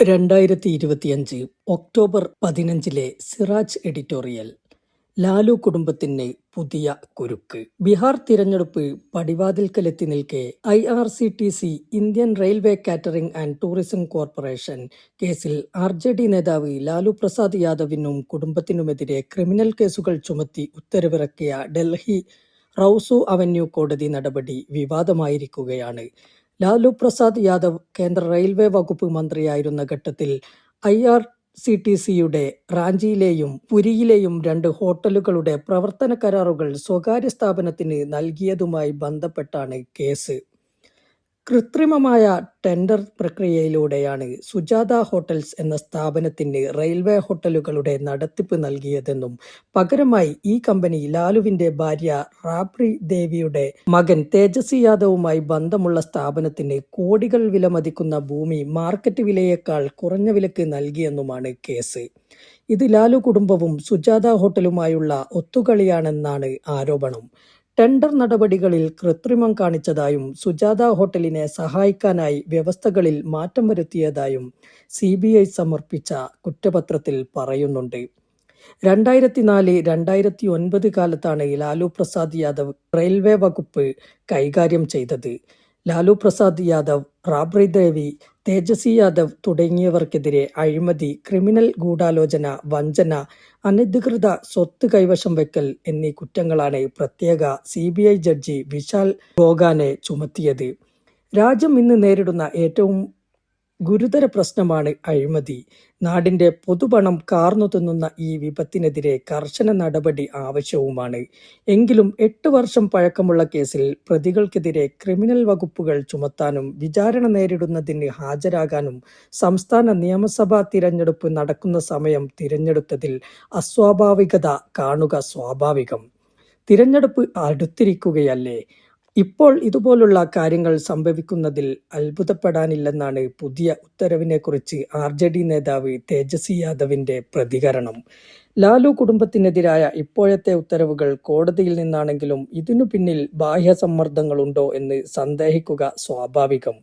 രണ്ടായിരത്തി ഇരുപത്തിയഞ്ച് ഒക്ടോബർ പതിനഞ്ചിലെ സിറാജ് എഡിറ്റോറിയൽ ലാലു കുടുംബത്തിന് പുതിയ കുരുക്ക്. ബീഹാർ തിരഞ്ഞെടുപ്പ് പടിവാതിൽക്കലെത്തി നിൽക്കെ I R C T C Indian railway catering and tourism corporation കേസിൽ ആർ ജെ ഡി നേതാവ് ലാലു പ്രസാദ് യാദവിനും കുടുംബത്തിനുമെതിരെ ക്രിമിനൽ കേസുകൾ ചുമത്തി ഉത്തരവിറക്കിയ ഡൽഹി റൌസു അവന്യൂ കോടതി നടപടി വിവാദമായിരിക്കുകയാണ്. ലാലു പ്രസാദ് യാദവ് കേന്ദ്ര റെയിൽവേ വകുപ്പ് മന്ത്രിയായിരുന്ന ഘട്ടത്തിൽ ഐ ആർ സി ടി സിയുടെ റാഞ്ചിയിലെയും പുരിയിലെയും രണ്ട് ഹോട്ടലുകളുടെ പ്രവർത്തന കരാറുകൾ സ്വകാര്യ സ്ഥാപനത്തിന് നൽകിയതുമായി ബന്ധപ്പെട്ടാണ് കേസ്. കൃത്രിമമായ ടെൻഡർ പ്രക്രിയയിലൂടെയാണ് സുജാത ഹോട്ടൽസ് എന്ന സ്ഥാപനത്തിന് റെയിൽവേ ഹോട്ടലുകളുടെ നടത്തിപ്പ് നൽകിയതെന്നും പകരമായി ഈ കമ്പനി ലാലുവിന്റെ ഭാര്യ റാബ്രി ദേവിയുടെ മകൻ തേജസ്വി യാദവുമായി ബന്ധമുള്ള സ്ഥാപനത്തിന് കോടികൾ വിലമതിക്കുന്ന ഭൂമി മാർക്കറ്റ് വിലയേക്കാൾ കുറഞ്ഞ വിലക്ക് നൽകിയെന്നുമാണ് കേസ്. ഇത് ലാലു കുടുംബവും സുജാത ഹോട്ടലുമായുള്ള ഒത്തുകളിയാണെന്നാണ് ആരോപണം. ടെൻഡർ നടപടികളിൽ കൃത്രിമം കാണിച്ചതായും സുജാത ഹോട്ടലിനെ സഹായിക്കാനായി വ്യവസ്ഥകളിൽ മാറ്റം വരുത്തിയതായും സി ബി ഐ സമർപ്പിച്ച കുറ്റപത്രത്തിൽ പറയുന്നുണ്ട്. രണ്ടായിരത്തി നാല് രണ്ടായിരത്തി ഒൻപത് കാലത്താണ് ലാലു പ്രസാദ് യാദവ് റെയിൽവേ വകുപ്പ് കൈകാര്യം ചെയ്തത്. ലാലു പ്രസാദ് യാദവ് റാബ്രി ദേവി തേജസ്വി യാദവ് തുടങ്ങിയവർക്കെതിരെ അഴിമതി ക്രിമിനൽ ഗൂഢാലോചന വഞ്ചന അനധികൃത സ്വത്ത് കൈവശം വെക്കൽ എന്നീ കുറ്റങ്ങളാണ് പ്രത്യേക സി ജഡ്ജി വിശാൽ ഗോഗാനെ ചുമത്തിയത്. രാജ്യം ഇന്ന് നേരിടുന്ന ഏറ്റവും ഗുരുതര പ്രശ്നമാണ് അഴിമതി. നാടിന്റെ പൊതുപണം കാർന്നു തിന്നുന്ന ഈ വിപത്തിനെതിരെ കർശന നടപടി ആവശ്യവുമാണ്. എങ്കിലും എട്ട് വർഷം പഴക്കമുള്ള കേസിൽ പ്രതികൾക്കെതിരെ ക്രിമിനൽ വകുപ്പുകൾ ചുമത്താനും വിചാരണ നേരിടുന്നതിന് ഹാജരാകാനും സംസ്ഥാന നിയമസഭാ തിരഞ്ഞെടുപ്പ് നടക്കുന്ന സമയം തിരഞ്ഞെടുത്തതിൽ അസ്വാഭാവികത കാണുക സ്വാഭാവികം. തിരഞ്ഞെടുപ്പ് അടുത്തിരിക്കുകയല്ലേ? ഇപ്പോൾ ഇതുപോലുള്ള കാര്യങ്ങൾ സംഭവിക്കുന്നതിൽ അത്ഭുതപ്പെടാനില്ലെന്നാണ് പുതിയ ഉത്തരവിനെക്കുറിച്ച് ആർ ജെ ഡി നേതാവ് തേജസ്വി യാദവിന്റെ പ്രതികരണം. ലാലു കുടുംബത്തിനെതിരായ ഇപ്പോഴത്തെ ഉത്തരവുകൾ കോടതിയിൽ നിന്നാണെങ്കിലും ഇതിനു പിന്നിൽ ബാഹ്യ സമ്മർദ്ദങ്ങളുണ്ടോ എന്ന് സന്ദേഹിക്കുക സ്വാഭാവികം.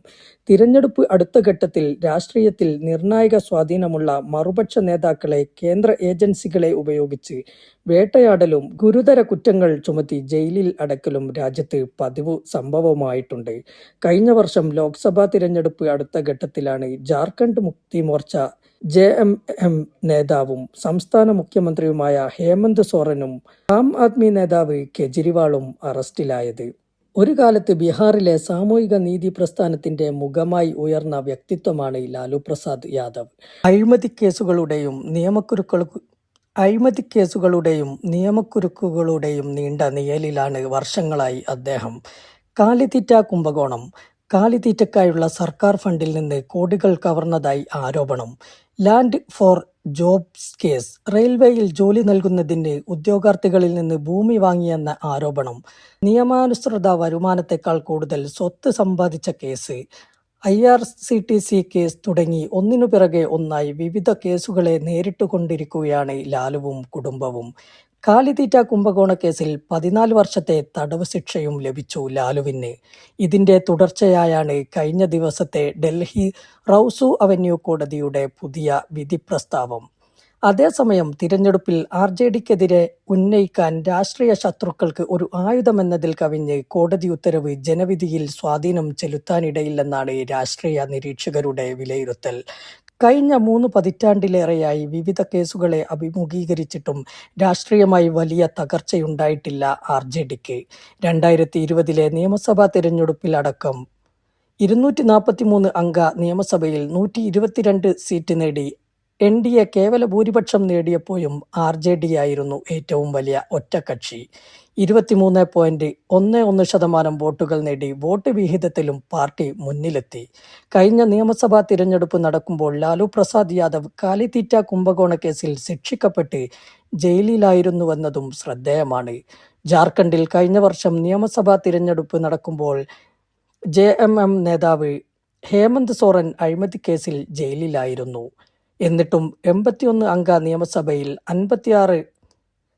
തിരഞ്ഞെടുപ്പ് അടുത്ത ഘട്ടത്തിൽ രാഷ്ട്രീയത്തിൽ നിർണായക സ്വാധീനമുള്ള മറുപക്ഷ നേതാക്കളെ കേന്ദ്ര ഏജൻസികളെ ഉപയോഗിച്ച് വേട്ടയാടലും ഗുരുതര കുറ്റങ്ങൾ ചുമത്തി ജയിലിൽ അടക്കലും രാജ്യത്ത് പതിവ് സംഭവമായിട്ടുണ്ട്. കഴിഞ്ഞ വർഷം ലോക്സഭാ തിരഞ്ഞെടുപ്പ് അടുത്ത ഘട്ടത്തിലാണ് Jharkhand Mukti Morcha J M M നേതാവും സംസ്ഥാന മുഖ്യമന്ത്രിയുമായ ഹേമന്ത് സോറനും ആം ആദ്മി നേതാവ് കെജ്രിവാളും അറസ്റ്റിലായത്. ഒരു കാലത്ത് ബീഹാറിലെ സാമൂഹിക നീതി പ്രസ്ഥാനത്തിന്റെ മുഖമായി ഉയർന്ന വ്യക്തിത്വമാണ് ലാലു പ്രസാദ് യാദവ്. അഴിമതി കേസുകളുടെയും നിയമക്കുരുക്കൾ അഴിമതി കേസുകളുടെയും നിയമക്കുരുക്കുകളുടെയും നീണ്ട നിഴലിലാണ് വർഷങ്ങളായി അദ്ദേഹം. കാലിത്തീറ്റ കുംഭകോണം കാലിത്തീറ്റക്കായുള്ള സർക്കാർ ഫണ്ടിൽ നിന്ന് കോടികൾ കവർന്നതായി ആരോപണം. Land for jobs case. റെയിൽവേയിൽ ജോലി നൽകുന്നതിന് ഉദ്യോഗാർത്ഥികളിൽ നിന്ന് ഭൂമി വാങ്ങിയെന്ന ആരോപണം. നിയമാനുസൃത വരുമാനത്തെക്കാൾ കൂടുതൽ സ്വത്ത് സമ്പാദിച്ച case. I R C T C case തുടങ്ങി ഒന്നിനു പിറകെ ഒന്നായി വിവിധ കേസുകളെ നേരിട്ടുകൊണ്ടിരിക്കുകയാണ് ലാലുവും കുടുംബവും. കാലിത്തീറ്റ കുംഭകോണ കേസിൽ പതിനാല് വർഷത്തെ തടവ് ശിക്ഷയും ലഭിച്ചു ലാലുവിന്. ഇതിന്റെ തുടർച്ചയായാണ് കഴിഞ്ഞ ദിവസത്തെ ഡൽഹി റൌസു അവന്യൂ കോടതിയുടെ പുതിയ വിധി പ്രസ്താവം. അതേസമയം തിരഞ്ഞെടുപ്പിൽ ആർ ജെ ഡിക്കെതിരെ ഉന്നയിക്കാൻ രാഷ്ട്രീയ ശത്രുക്കൾക്ക് ഒരു ആയുധമെന്നതിൽ കവിഞ്ഞ് കോടതി ഉത്തരവ് ജനവിധിയിൽ സ്വാധീനം ചെലുത്താനിടയില്ലെന്നാണ് രാഷ്ട്രീയ നിരീക്ഷകരുടെ വിലയിരുത്തൽ. കഴിഞ്ഞ മൂന്ന് പതിറ്റാണ്ടിലേറെയായി വിവിധ കേസുകളെ അഭിമുഖീകരിച്ചിട്ടും രാഷ്ട്രീയമായി വലിയ തകർച്ചയുണ്ടായിട്ടില്ല ആർ ജെ ഡിക്ക്. രണ്ടായിരത്തി ഇരുപതിലെ നിയമസഭാ തിരഞ്ഞെടുപ്പിലടക്കം ഇരുന്നൂറ്റി നാൽപ്പത്തി മൂന്ന് അംഗ നിയമസഭയിൽ നൂറ്റി ഇരുപത്തിരണ്ട് സീറ്റ് നേടി എൻ ഡി എ കേവല ഭൂരിപക്ഷം നേടിയപ്പോഴും ആർ ജെ ഡി ആയിരുന്നു ഏറ്റവും വലിയ ഒറ്റക്കക്ഷി. ഇരുപത്തിമൂന്ന് പോയിന്റ് ഒന്ന് ഒന്ന് ശതമാനം വോട്ടുകൾ നേടി വോട്ട് വിഹിതത്തിലും പാർട്ടി മുന്നിലെത്തി. കഴിഞ്ഞ നിയമസഭാ തിരഞ്ഞെടുപ്പ് നടക്കുമ്പോൾ ലാലു പ്രസാദ് യാദവ് കാലിത്തീറ്റ കുംഭകോണ കേസിൽ ശിക്ഷിക്കപ്പെട്ട് ജയിലിലായിരുന്നുവെന്നതും ശ്രദ്ധേയമാണ്. ജാർഖണ്ഡിൽ കഴിഞ്ഞ വർഷം നിയമസഭാ തിരഞ്ഞെടുപ്പ് നടക്കുമ്പോൾ ജെ നേതാവ് ഹേമന്ത് സോറൻ അഴിമതി കേസിൽ ജയിലിലായിരുന്നു. എന്നിട്ടും എൺപത്തിയൊന്ന് അംഗ നിയമസഭയിൽ അൻപത്തിയാറ്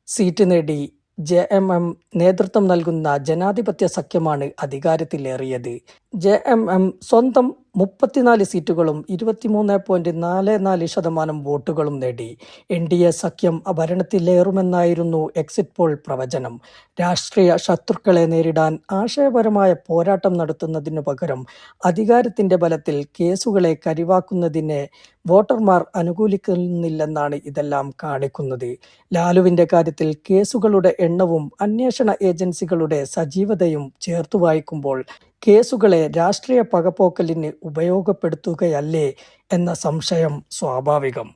സീറ്റ് നേടി ജെ എം എം നേതൃത്വം നൽകുന്ന ജനാധിപത്യ സഖ്യമാണ് അധികാരത്തിലേറിയത്. ജെ എം എം സ്വന്തം മുപ്പത്തിനാല് സീറ്റുകളും ഇരുപത്തിമൂന്ന് പോയിന്റ് നാല് നാല് ശതമാനം വോട്ടുകളും നേടി. എൻ ഡി എ സഖ്യം ഭരണത്തിലേറുമെന്നായിരുന്നു എക്സിറ്റ് പോൾ പ്രവചനം. രാഷ്ട്രീയ ശത്രുക്കളെ നേരിടാൻ ആശയപരമായ പോരാട്ടം നടത്തുന്നതിനു പകരം അധികാരത്തിന്റെ ബലത്തിൽ കേസുകളെ കരിവാക്കുന്നതിനെ വോട്ടർമാർ അനുകൂലിക്കുന്നില്ലെന്നാണ് ഇതെല്ലാം കാണിക്കുന്നത്. ലാലുവിന്റെ കാര്യത്തിൽ കേസുകളുടെ എണ്ണവും അന്വേഷണ ഏജൻസികളുടെ സജീവതയും ചേർത്തു വായിക്കുമ്പോൾ കേസുകളെ രാഷ്ട്രീയ പകപോക്കലിന് ഉപയോഗപ്പെടുത്തുകയല്ലേ എന്ന സംശയം സ്വാഭാവികം.